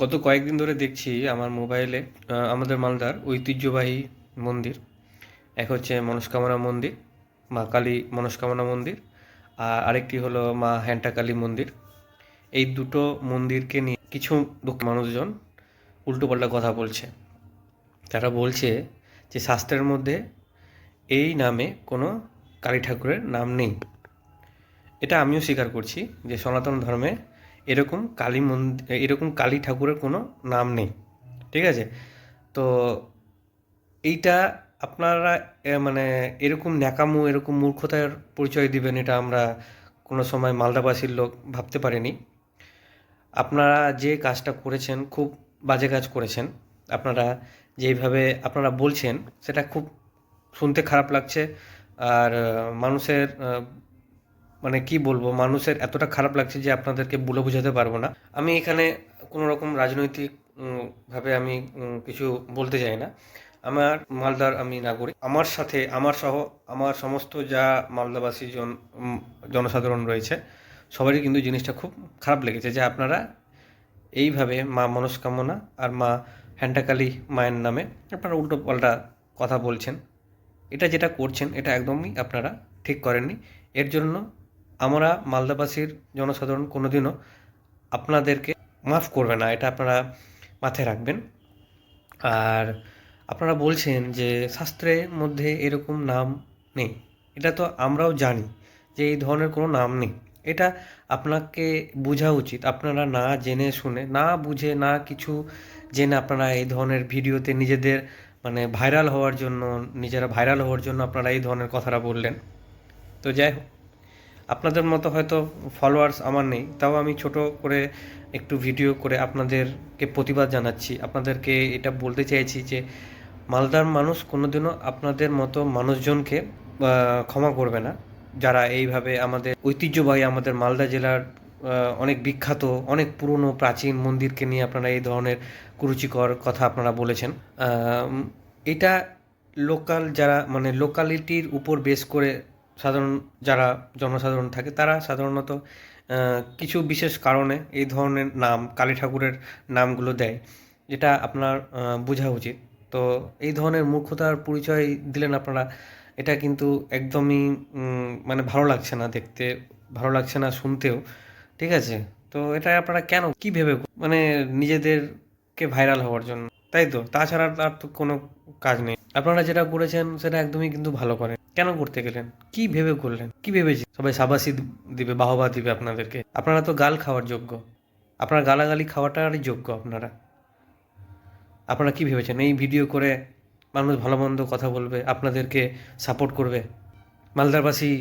গত কয়েকদিন ধরে দেখছি আমার মোবাইলে আমাদের মালদার ঐতিহ্যবাহী মন্দির। এক হচ্ছে মনস্কামনা মন্দির, মা কালী মনস্কামনা মন্দির, আর আরেকটি হলো মা হ্যান্টা কালী মন্দির। এই দুটো মন্দিরকে নিয়ে কিছু মানুষজন উল্টোপাল্টা কথা বলছে। তারা বলছে যে শাস্ত্রের মধ্যে এই নামে কোনো কালী ঠাকুরের নাম নেই। এটা আমিও স্বীকার করছি যে সনাতন ধর্মে এরকম কালী মন্দির এরকম কালী ঠাকুরের কোনো নাম নেই। ঠিক আছে? তো এইটা আপনারা মানে এরকম ন্যাকামো, এরকম মূর্খতার পরিচয় দিবেন, এটা আমরা কোনো সময় মালদাবাসীর লোক ভাবতে পারিনি। আপনারা যে কাজটা করেছেন, খুব বাজে কাজ করেছেন। আপনারা যেইভাবে আপনারা বলছেন, সেটা খুব শুনতে খারাপ লাগছে। আর মানুষের মানে কি বলব, মানুষের এতটা খারাপ লাগছে যে আপনাদেরকে বলে বোঝাতে পারব না। আমি এখানে কোনো রকম রাজনৈতিক ভাবে আমি কিছু বলতে চাই না। আমার মালদার আমি নাগরিক। আমার সাথে, আমার সহ, আমার সমস্ত যা মালদাবাসী জন জনসাধারণ রয়েছে, সবারই কিন্তু জিনিসটা খুব খারাপ লেগেছে যে আপনারা এইভাবে মা মনস্কামনা আর মা হ্যান্টাকালী মায়ের নামে আপনারা উল্টো পাল্টা কথা বলছেন। এটা যেটা করছেন, এটা একদমই আপনারা ঠিক করেননি। এর জন্য আমরা মালদাবাসীর জনসাধারণ কোনোদিনও আপনাদেরকে মাফ করবে না, এটা আপনারা মাথায় রাখবেন। আর আপনারা বলছেন যে শাস্ত্রের মধ্যে এরকম নাম নেই, এটা তো আমরাও জানি যে এই ধরনের কোনো নাম নেই। এটা আপনাকে বোঝা উচিত, আপনারা না জেনে শুনে, না বুঝে, না কিছু জেনে আপনারা এই ধরনের ভিডিওতে নিজেদের মানে ভাইরাল হওয়ার জন্য, নিজেরা ভাইরাল হওয়ার জন্য আপনারা এই ধরনের কথাটা বললেন। তো যাই হোক। আপনাদের মতো হয়তো ফলোয়ার্স আমার নেই, তাও আমি ছোট করে একটু ভিডিও করে আপনাদেরকে প্রতিবাদ জানাচ্ছি। আপনাদেরকে এটা বলতে চাইছি যে, মালদার মানুষ কোনোদিনও আপনাদের মতো মানুষজনকে ক্ষমা করবে না। যারা এইভাবে আমাদের ঐতিহ্যবাহী আমাদের মালদা জেলার অনেক বিখ্যাত, অনেক পুরনো, প্রাচীন মন্দিরকে নিয়ে আপনারা এই ধরনের কুরুচিকর কথা আপনারা বলেছেন। এটা লোকাল যারা মানে লোকালিটির উপর বেস করে সাধারণ, যারা জনসাধারণ থাকে, তারা সাধারণত কিছু বিশেষ কারণে এই ধরনের নাম, কালী ঠাকুরের নামগুলো দেয়, যেটা আপনার বোঝা উচিত। তো এই ধরনের মূর্খতার পরিচয় দিলেন আপনারা, এটা কিন্তু একদমই মানে ভালো লাগছে না দেখতে, ভালো লাগছে না শুনতেও, ঠিক আছে? তো এটা আপনারা কেন, কি ভেবে মানে নিজেদেরকে ভাইরাল হওয়ার জন্য, তাই তো? তাছাড়া আর তো কোনো কাজ নেই। আপনারা যেটা করেছেন, সেটা একদমই কিন্তু ভালো করেন। কেন করতে গেলেন? কি ভেবে করলেন? কি ভেবেছি সবাই সাবাসি দিবে, বাহবা দিবে আপনাদেরকে? আপনারা তো গাল খাওয়ার যোগ্য। আপনারা গালাগালি খাওয়াটারই যোগ্য আপনারা। আপনারা কি ভেবেছেন? এই ভিডিও করে মানুষ ভালো মন্দ কথা বলবে, আপনাদেরকে সাপোর্ট করবে? মালদারবাসী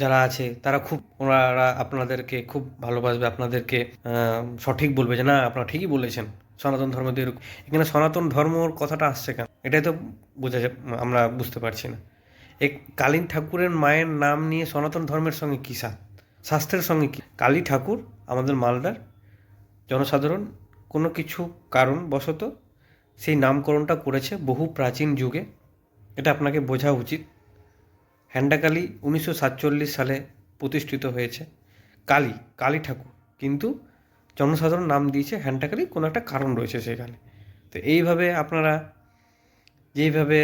যারা আছে, তারা খুব, ওনারা আপনাদেরকে খুব ভালোবাসবে, আপনাদেরকে সঠিক বলবে যে, না, আপনারা ঠিকই বলেছেন। সনাতন ধর্ম দিয়ে এখানে সনাতন ধর্মর কথাটা আসছে কেন? এটাই তো বোঝা আমরা বুঝতে পারছি না। এই কালীন ঠাকুরের মায়ের নাম নিয়ে সনাতন ধর্মের সঙ্গে কী শাস্ত্রের সঙ্গে কি? কালী ঠাকুর, আমাদের মালদার জনসাধারণ, কোনো কিছু কারণ বশত সেই নামকরণটা করেছে বহু প্রাচীন যুগে। এটা আপনাকে বোঝা উচিত। হ্যান্ডাকালী উনিশশো সাতচল্লিশ সালে প্রতিষ্ঠিত হয়েছে কালী কালী ঠাকুর। কিন্তু জনসাধারণ নাম দিয়েছে হ্যান্ডাকালী, কোনো একটা কারণ রয়েছে সেখানে। তো এইভাবে আপনারা যেইভাবে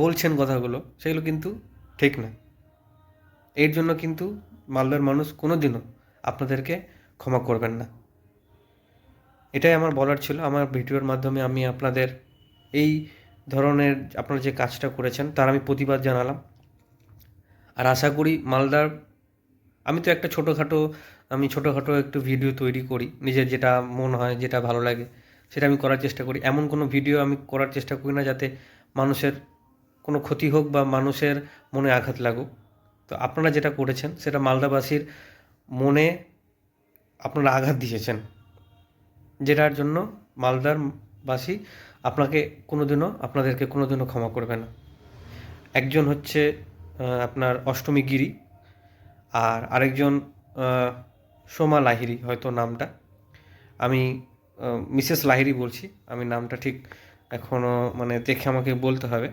বলছেন কথাগুলো, সেগুলো কিন্তু ঠিক না। এর জন্য কিন্তু মালদার মানুষ কোনো দিনও আপনাদেরকে ক্ষমা করবেন না। এটাই আমার বলার ছিল। আমার ভিডিওর মাধ্যমে আমি আপনাদের এই ধরনের আপনারা যে কাজটা করেছেন, তার আমি প্রতিবাদ জানালাম। আর আশা করি মালদার, আমি তো একটা ছোটোখাটো, আমি ছোটোখাটো একটু ভিডিও তৈরি করি। নিজের যেটা মন হয়, যেটা ভালো লাগে সেটা আমি করার চেষ্টা করি। এমন কোনো ভিডিও আমি করার চেষ্টা করি না যাতে মানুষের কোনো ক্ষতি হোক বা মানুষের মনে আঘাত লাগুক। তো আপনারা যেটা করেছেন, সেটা মালদাবাসীর মনে আপনারা আঘাত দিয়েছেন। যেটার জন্য মালদার বাসী আপনাকে কোনোদিনও, আপনাদেরকে কোনোদিনও ক্ষমা করবে না। একজন হচ্ছে আপনার অষ্টমী গিরি আর আরেকজন সোমা লাহিরি হয়তো নামটা। আমি মিসেস লাহিরি বলছি। আমি নামটা ঠিক এখনও মানে দেখে আমাকে বলতে হবে।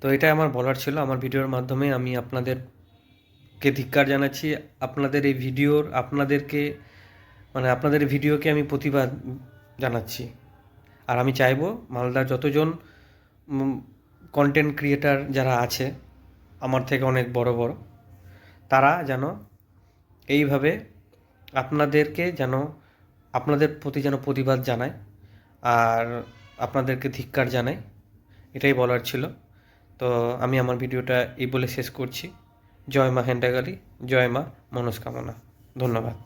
তো এটাই আমার বলার ছিল। আমার ভিডিওর মাধ্যমে আমি আপনাদেরকে ধিক্কার জানাচ্ছি। আপনাদের এই ভিডিওর, আপনাদেরকে মানে আপনাদের ভিডিওকে আমি প্রতিবাদ জানাচ্ছি। আর আমি চাইব মালদার যতজন কন্টেন্ট ক্রিয়েটার যারা আছে, আমার থেকে অনেক বড় বড়, তারা যেন এইভাবে আপনাদেরকে যেন আপনাদের প্রতি যেন প্রতিবাদ জানায় আর আপনাদেরকে ধিক্কার জানাই এটাই বলার ছিল। তো আমি আমার ভিডিওটা এই বলে শেষ করছি। জয় মা হেন্ডাগালি, জয় মা মনস্কামনা। ধন্যবাদ।